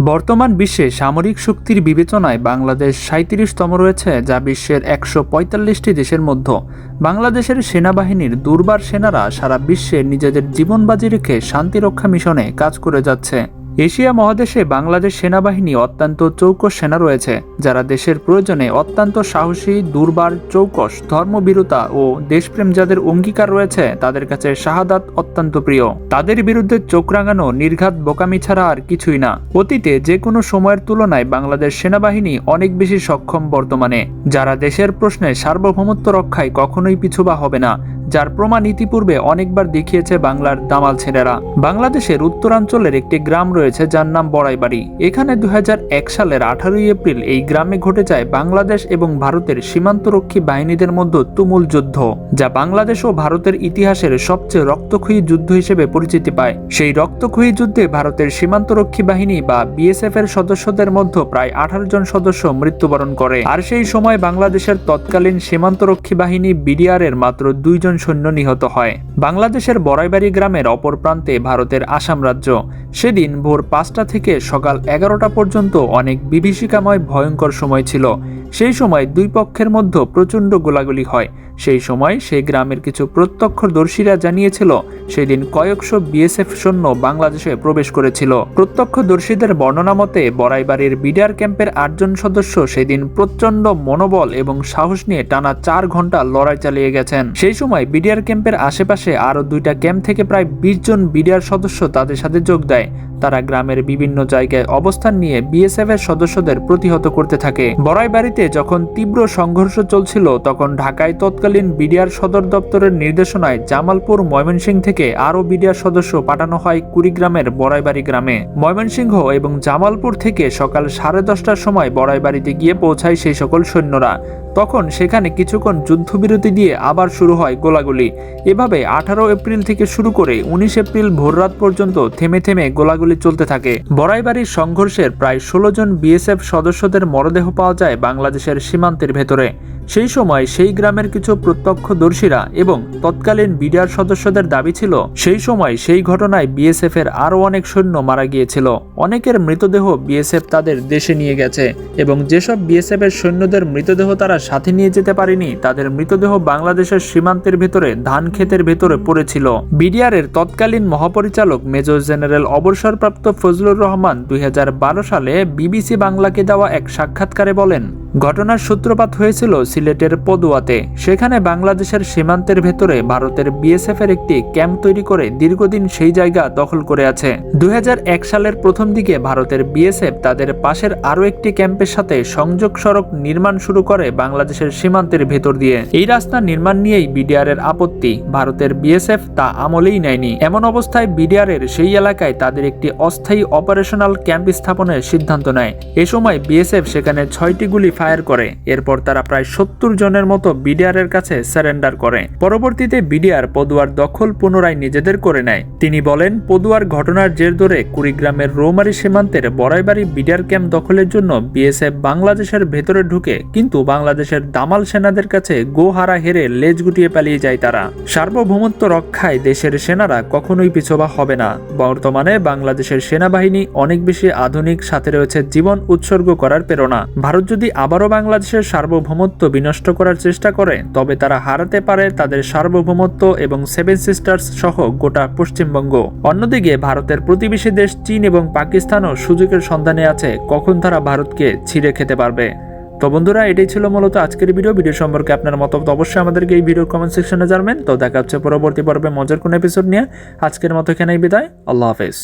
বর্তমান বিশ্বে সামরিক শক্তির বিবেচনায় বাংলাদেশ সাঁত্রিশতম রয়েছে, যা বিশ্বের একশো পঁয়তাল্লিশটি দেশের মধ্যে। বাংলাদেশের সেনাবাহিনীর দুর্বার সেনারা সারা বিশ্বে নিজেদের জীবন বাজি রেখে শান্তিরক্ষা মিশনে কাজ করে যাচ্ছে। এশিয়া মহাদেশে বাংলাদেশ সেনাবাহিনী অত্যন্ত চৌকস সেনা রয়েছে, যারা দেশের প্রয়োজনে অত্যন্ত সাহসী, দুর্বার, চৌকস ধর্মবিরতা ও দেশপ্রেম যাদের অঙ্গীকার রয়েছে, তাদের কাছে শাহাদাত অত্যন্ত প্রিয়। তাদের বিরুদ্ধে চোখ রাঙানো, নির্ঘাত বোকামি ছাড়া আর কিছুই না। অতীতে যে কোনো সময়ের তুলনায় বাংলাদেশ সেনাবাহিনী অনেক বেশি সক্ষম বর্তমানে, যারা দেশের প্রশ্নে সার্বভৌমত্ব রক্ষায় কখনোই পিছুবা হবে না, যার প্রমাণ ইতিপূর্বে অনেকবার দেখিয়েছে বাংলার দামাল ছেলেরা। বাংলাদেশের উত্তরাঞ্চলের একটি গ্রাম রয়েছে যার নাম বড়াইবাড়ি। এখানে দুই হাজার এক সালের আঠারোই এপ্রিল এই গ্রামে ঘটে যায় বাংলাদেশ এবং ভারতের সীমান্তরক্ষী বাহিনীদের মধ্যে তুমুল যুদ্ধ, যা বাংলাদেশ ও ভারতের ইতিহাসের সবচেয়ে রক্তক্ষয়ী যুদ্ধ হিসেবে পরিচিতি পায়। সেই রক্তক্ষয়ী যুদ্ধে ভারতের সীমান্তরক্ষী বাহিনী বা বিএসএফ এর সদস্যদের মধ্যে প্রায় আঠারো জন সদস্য মৃত্যুবরণ করে। আর সেই সময় বাংলাদেশের তৎকালীন সীমান্তরক্ষী বাহিনী বিডিআর এর মাত্র দুইজন সৈন্য নিহত হয়। বাংলাদেশের বড়াইবাড়ি গ্রামের অপর প্রান্তে ভারতের আসাম রাজ্য। সেদিন ভোর পাঁচটা থেকে সকাল এগারোটা পর্যন্ত অনেক বিভীষিকাময় ভয়ঙ্কর সময় ছিল। সেই সময় দুই পক্ষের মধ্যে প্রচণ্ড গোলাগুলি হয়। সেই সময় সেই গ্রামের কিছু প্রত্যক্ষদর্শীরা জানিয়েছিল, সেদিন কয়েকশো বিএসএফ সৈন্য বাংলাদেশে প্রবেশ করেছিল। প্রত্যক্ষদর্শীদের বর্ণনা মতে, বড়াইবাড়ির বিডিআর ক্যাম্পের আটজন সদস্য সেদিন প্রচণ্ড মনোবল এবং সাহস নিয়ে টানা চার ঘণ্টা লড়াই চালিয়ে গেছেন। সেই সময় বিডিআর ক্যাম্পের আশেপাশে আরও দুইটা ক্যাম্প থেকে প্রায় বিশ জন বিডিআর সদস্য তাদের সাথে যোগ দেয়। তারা গ্রামের বিভিন্ন জায়গায় অবস্থান নিয়ে বিএসএফ এর সদস্যদের প্রতিহত করতে থাকে। বড়াইবাড়িতে যখন তীব্র সংঘর্ষ চলছিল, তখন ঢাকায় তৎকালীন বিডিআর সদর দপ্তরের নির্দেশনায় জামালপুর ময়মনসিংহ থেকে আরও বিডিআর সদস্য পাঠানো হয় কুড়িগ্রামের বড়াইবাড়ি গ্রামে। ময়মনসিংহ এবং জামালপুর থেকে সকাল সাড়ে দশটার সময় বড়াইবাড়িতে গিয়ে পৌঁছায় সেই সকল সৈন্যরা। তখন সেখানে কিছুক্ষণ যুদ্ধবিরতি দিয়ে আবার শুরু হয় গোলাগুলি। এভাবে আঠারো এপ্রিল থেকে শুরু করে উনিশ এপ্রিল ভোররাত পর্যন্ত থেমে থেমে গোলাগুলি চলতে থাকে। বড়াইবাড়ির সংঘর্ষের প্রায় ষোলো জন বিএসএফ সদস্যদের মরদেহ পাওয়া যায় বাংলাদেশের সীমান্তের ভেতরে। সেই সময় সেই গ্রামের কিছু প্রত্যক্ষদর্শীরা এবং তৎকালীন বিডিআর সদস্যদের দাবি ছিল, সেই সময় সেই ঘটনায় বিএসএফ এর আরও অনেক সৈন্য মারা গিয়েছিল। অনেকের মৃতদেহ বিএসএফ তাদের দেশে নিয়ে গেছে এবং যেসব বিএসএফ এর সৈন্যদের মৃতদেহ তারা সাথে নিয়ে যেতে পারেনি, তাদের মৃতদেহ বাংলাদেশের সীমান্তের ভেতরে ধান ক্ষেতের ভেতরে পড়েছিল। বিডিআর এর তৎকালীন মহাপরিচালক মেজর জেনারেল অবসরপ্রাপ্ত ফজলুর রহমান দুই হাজার বারো সালে বিবিসি বাংলাকে দেওয়া এক সাক্ষাৎকারে বলেন ঘটনার সূত্রপাত হয়েছিল সিলেটের পদুয়াতে। সেখানে বাংলাদেশের সীমান্তের ভেতরে ভারতের বিএসএফ এর একটি ক্যাম্প তৈরি করে দীর্ঘদিন সেই জায়গা দখল করে আছে। দুই সালের প্রথম দিকে ভারতের বিএসএফ তাদের পাশের আরও একটি ক্যাম্পের সাথে সংযোগ সড়ক নির্মাণ শুরু করে বাংলাদেশের সীমান্তের ভেতর দিয়ে। এই রাস্তা নির্মাণ নিয়েই বিডিআর এর আপত্তি। ভারতের বিএসএফ তা আমলেই নেয়নি। এমন অবস্থায় বিডিআর এর সেই এলাকায় তাদের একটি অস্থায়ী অপারেশনাল ক্যাম্প স্থাপনের সিদ্ধান্ত নেয়। এ সময় বিএসএফ সেখানে ছয়টি গুলি ফায়ার করে। এরপর তারা প্রায় সত্তর জনের মতো বিডিআর এর কাছে সারেন্ডার করে। পরবর্তীতে বিডিআর পদুয়ার দখল পুনরায় নিজেদের করে নেয়। তিনি বলেন, পদুয়ার ঘটনার জের ধরে কুড়িগ্রামের রৌমারি সীমান্তের বড়াইবাড়ি বিডিআর ক্যাম্প দখলের জন্য বিএসএফ বাংলাদেশের ভেতরে ঢুকে, কিন্তু বাংলাদেশের দামাল সেনাদের কাছে গোহারা হেরে লেজ গুটিয়ে পালিয়ে যায় তারা। সার্বভৌমত্ব রক্ষায় দেশের সেনারা কখনোই পিছবা হবে না। বর্তমানে বাংলাদেশের সেনাবাহিনী অনেক বেশি আধুনিক, সাথে রয়েছে জীবন উৎসর্গ করার প্রেরণা। ভারত যদি আবারও বাংলাদেশের সার্বভৌমত্ব বিনষ্ট করার চেষ্টা করে, তবে তারা হারাতে পারে তাদের সার্বভৌমত্ব এবং সেভেন সিস্টার্স সহ গোটা পশ্চিমবঙ্গ। অন্যদিকে ভারতের প্রতিবেশী দেশ চীন এবং পাকিস্তানও সুযোগের সন্ধানে আছে, কখন তারা ভারতকে ছিঁড়ে খেতে পারবে। তো বন্ধুরা, এটাই ছিল মূলত আজকের ভিডিও। ভিডিও সম্পর্কে আপনার মতামত অবশ্যই আমাদেরকে এই ভিডিও কমেন্ট সেকশনে জানবেন। তো দেখা হচ্ছে পরবর্তী পর্বে মজার কোন এপিসোড নিয়ে। আজকের মতো এখানেই বিদায়। আল্লাহ হাফেজ।